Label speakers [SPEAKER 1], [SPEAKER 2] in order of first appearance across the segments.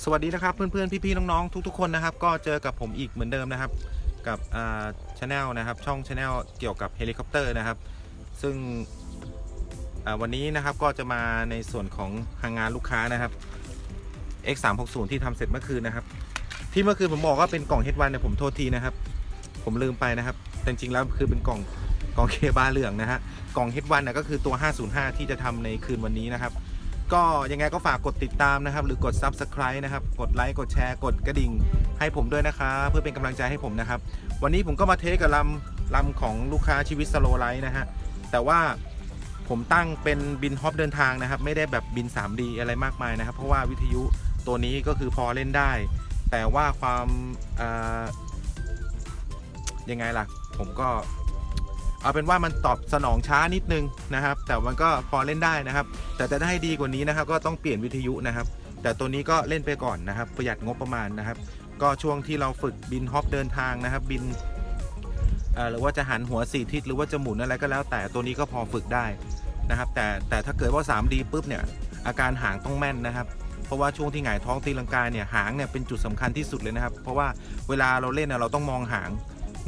[SPEAKER 1] สวัสดีนะครับเพื่อนๆพี่ๆน้องๆทุก ๆ คนนะครับ ก็เจอกับผมอีกเหมือนเดิมนะครับ กับอ่าชาแนลนะครับ ช่องชาแนลเกี่ยวกับเฮลิคอปเตอร์นะครับ ซึ่งอ่าวันนี้นะครับก็จะมาในส่วนของทางงานลูกค้านะครับ X 3 6 0ที่ทำเสร็จเมื่อคืนนะครับ ที่เมื่อคืนผมบอกว่าเป็นกล่อง H1 เนี่ยผมโทษทีนะครับ ผมลืมไปนะครับแต่จริงๆแล้วคือเป็นกล่องกล่องเคบาเหลืองนะฮะกล่อง H1 น่ะก็คือตัว 505 ที่จะทำในคืนวันนี้นะครับ ก็ยังไงก็ฝากกดติดตามนะครับ หรือกด Subscribe นะครับ กดไลค์ กดแชร์ กดกระดิ่ง ให้ผมด้วยนะครับเพื่อเป็นกำลังใจให้ผมนะครับ วันนี้ผมก็มาเทสกับลำลำของลูกค้าชีวิตสโลไลท์นะฮะ แต่ว่าผมตั้งเป็นบินฮอปเดินทางนะครับ ไม่ได้แบบบิน 3D อะไรมากมายนะครับ เพราะว่าวิทยุตัวนี้ก็คือพอเล่นได้ แต่ว่าความยังไงล่ะ ผมก็ เอาเป็นว่ามันตอบสนองช้านิดนึงนะครับ แต่มันก็พอเล่นได้นะครับ แต่จะได้ดีกว่านี้นะครับ ก็ต้องเปลี่ยนวิทยุนะครับ แต่ตัวนี้ก็เล่นไปก่อนนะครับ ประหยัดงบประมาณนะครับ ก็ช่วงที่เราฝึกบินฮอปเดินทางนะครับ บินหรือว่าจะหันหัวสี่ทิศหรือว่าจะหมุนอะไรก็แล้ว แต่ตัวนี้ก็พอฝึกได้นะครับ แต่แต่ถ้าเกิดว่า 3D ปุ๊บเนี่ยอาการหางต้องแม่นนะครับเพราะว่าช่วงที่หงายท้องตีลังกาเนี่ยหางเนี่ยเป็นจุดสำคัญที่สุดเลยนะครับ เพราะว่าเวลาเราเล่นเนี่ยเราต้องมองหาง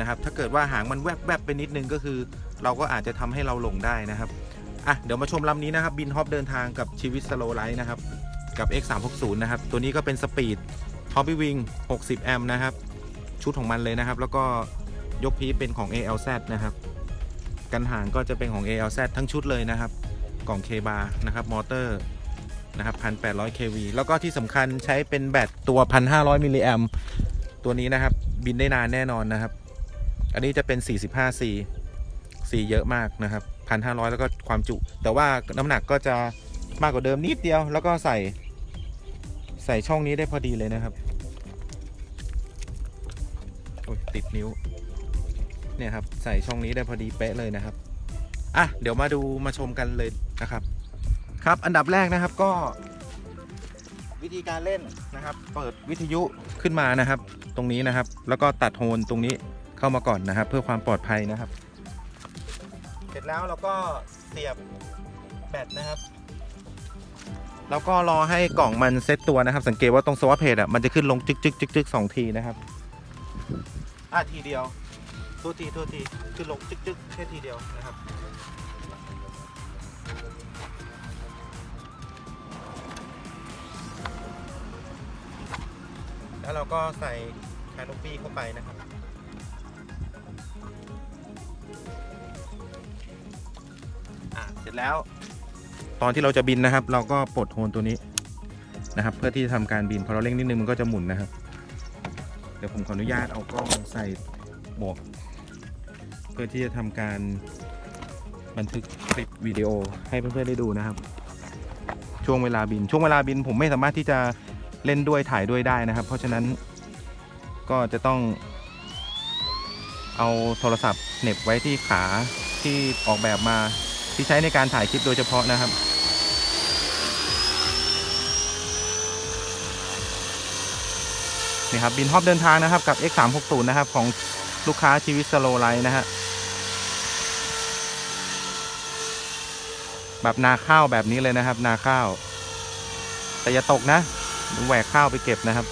[SPEAKER 1] นะครับ ถ้าเกิดว่าหางมันแวบแวบไปนิดนึงก็คือ เราก็อาจจะทำให้เราหลงได้นะครับ อะ เดี๋ยวมาชมลำนี้นะครับบินฮอปเดินทางกับชีวิตสโลไลท์นะครับ กับ X 3 6 0 นะครับ ตัวนี้ก็เป็นสปีดฮอปปี้วิง60 แอมป์นะครับ ชุดของมันเลยนะครับ แล้วก็ยกพีเป็นของ ALZ นะครับ กันหางก็จะเป็นของ ALZ ทั้งชุดเลยนะครับ กล่องเคบาร์นะครับ มอเตอร์นะครับ1,800 kV แล้วก็ที่สำคัญใช้เป็นแบตตัว 1,500 มิลลิแอมตัวนี้นะครับ บินได้นานแน่นอนนะครับ อันนี้จะเป็น 45C สีเยอะมากนะครับพันห้าร้อยแล้วก็ความจุ แต่ว่าน้ำหนักก็จะมากกว่าเดิมนิดเดียว แล้วก็ใส่ใส่ช่องนี้ได้พอดีเลยนะครับโอ้ยติดนิ้ว เนี่ยครับ ใส่ช่องนี้ได้พอดีเป๊ะเลยนะครับ อะ เดี๋ยวมาดูมาชมกันเลยนะครับ ครับ อันดับแรกนะครับก็ วิธีการเล่นนะครับ เปิดวิทยุขึ้นมานะครับ ตรงนี้นะครับ แล้วก็ตัดโฮนตรงนี้ เข้ามาก่อนนะครับ เพื่อความปลอดภัยนะครับ เสร็จแล้วเราก็เสียบแบตนะครับ แล้วก็รอให้กล่องมันเซตตัวนะครับ สังเกตว่าตรงสวอปเพจอะมันจะขึ้นลงจึกจึกจึกจึกสองทีนะครับอะทีเดียวตัวทีตัวทีขึ้นลงจึกจึกแค่ทีเดียวนะครับแล้วเราก็ใส่คานอปี้เข้าไปนะครับ จแล้ว ตอนที่เราจะบินนะครับ เราก็ปลดโฮนตัวนี้นะครับ เพื่อที่จะทำการบินพอเราเร่งนิดนึงมันก็จะหมุนนะครับ เดี๋ยวผมขออนุญาตเอากล้องใส่หมวกเพื่อที่จะทำการบันทึกคลิปวิดีโอให้เพื่อนๆได้ดูนะครับ ช่วงเวลาบินช่วงเวลาบินผมไม่สามารถที่จะเล่นด้วยถ่ายด้วยได้นะครับ เพราะฉะนั้นก็จะต้อง เอาโทรศัพท์เหน็บไว้ที่ขาที่ออกแบบมา ที่ใช้ในการถ่ายคลิปโดยเฉพาะนะครับ นี่ครับบินฮอปเดินทางนะครับกับ X 3 6 0 นะครับของลูกค้าชีวิตสโลไลท์นะฮะแบบนาข้าวแบบนี้เลยนะครับ นาข้าว แต่อย่าตกนะแหวกข้าวไปเก็บนะครับ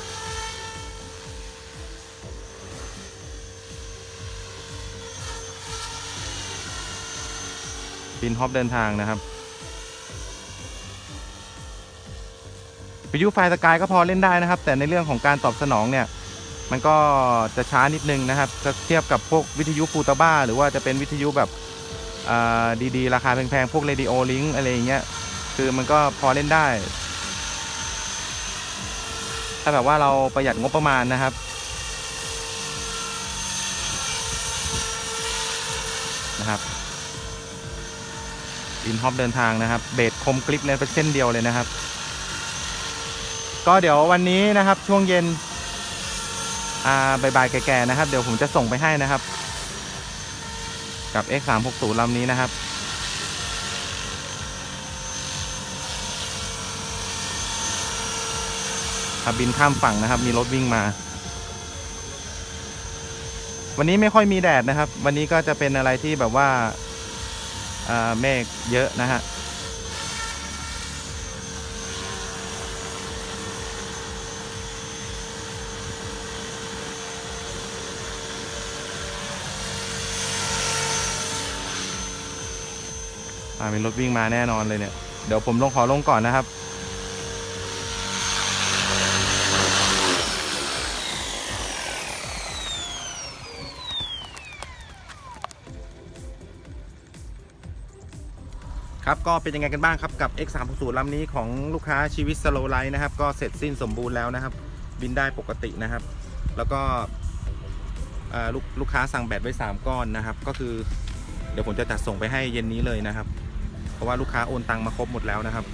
[SPEAKER 1] บินฮอปเดินทางนะครับวิทยุไฟสกายก็พอเล่นได้นะครับ แต่ในเรื่องของการตอบสนองเนี่ย มันก็จะช้านิดนึงนะครับถ้าเทียบกับพวกวิทยุฟูตาบ้า หรือว่าจะเป็นวิทยุแบบดีๆ ราคาแพงๆ พวก Radio Link อะไรอย่างเงี้ยคือมันก็พอเล่นได้ ถ้าแบบว่าเราประหยัดงบประมาณนะครับนะครับ อินฮอปเดินทางนะครับ เบสคมกริปเลยเป็นเส้นเดียวเลยนะครับ ก็เดี๋ยววันนี้นะครับช่วงเย็นอ่าบ่ายๆแก่ๆนะครับ เดี๋ยวผมจะส่งไปให้นะครับ กับ X 3 6 0 ลำนี้นะครับขับบินข้ามฝั่งนะครับ มีรถวิ่งมา วันนี้ไม่ค่อยมีแดดนะครับ วันนี้ก็จะเป็นอะไรที่แบบว่า เมฆเยอะนะฮะมีรถวิ่งมาแน่นอนเลยเนี่ย เดี๋ยวผมลงขอลงก่อนนะครับ ครับก็เป็นยังไงกันบ้างครับกับ X360 ลำนี้ของลูกค้าชีวิตสโลไลท์นะครับ ก็เสร็จสิ้นสมบูรณ์แล้วนะครับ บินได้ปกตินะครับ แล้วก็ลูกลูกค้าสั่งแบตไว้ 3 ก้อนนะครับ ก็คือเดี๋ยวผมจะจัดส่งไปให้เย็นนี้เลยนะครับ เพราะว่าลูกค้าโอนตังมาครบหมดแล้วนะครับ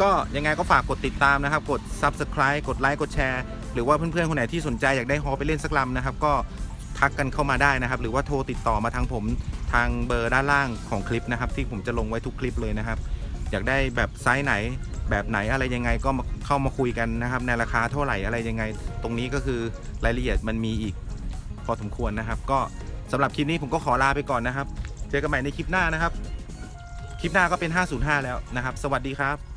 [SPEAKER 1] ก็ยังไงก็ฝากกดติดตามนะครับ กด Subscribe กดไลค์กดแชร์ หรือว่าเพื่อนๆคนไหนที่สนใจอยากได้ฮอไปเล่นสักลำนะครับ ก็ ทักกันเข้ามาได้นะครับ หรือว่าโทรติดต่อมาทางผมทางเบอร์ด้านล่างของคลิปนะครับ ที่ผมจะลงไว้ทุกคลิปเลยนะครับ อยากได้แบบไซส์ไหนแบบไหนอะไรยังไงก็เข้ามาคุยกันนะครับ ในราคาเท่าไหร่อะไรยังไง ตรงนี้ก็คือรายละเอียดมันมีอีกพอสมควรนะครับ ก็สำหรับคลิปนี้ผมก็ขอลาไปก่อนนะครับ เจอกันใหม่ในคลิปหน้านะครับ คลิปหน้าก็เป็น 505 แล้วนะครับ สวัสดีครับ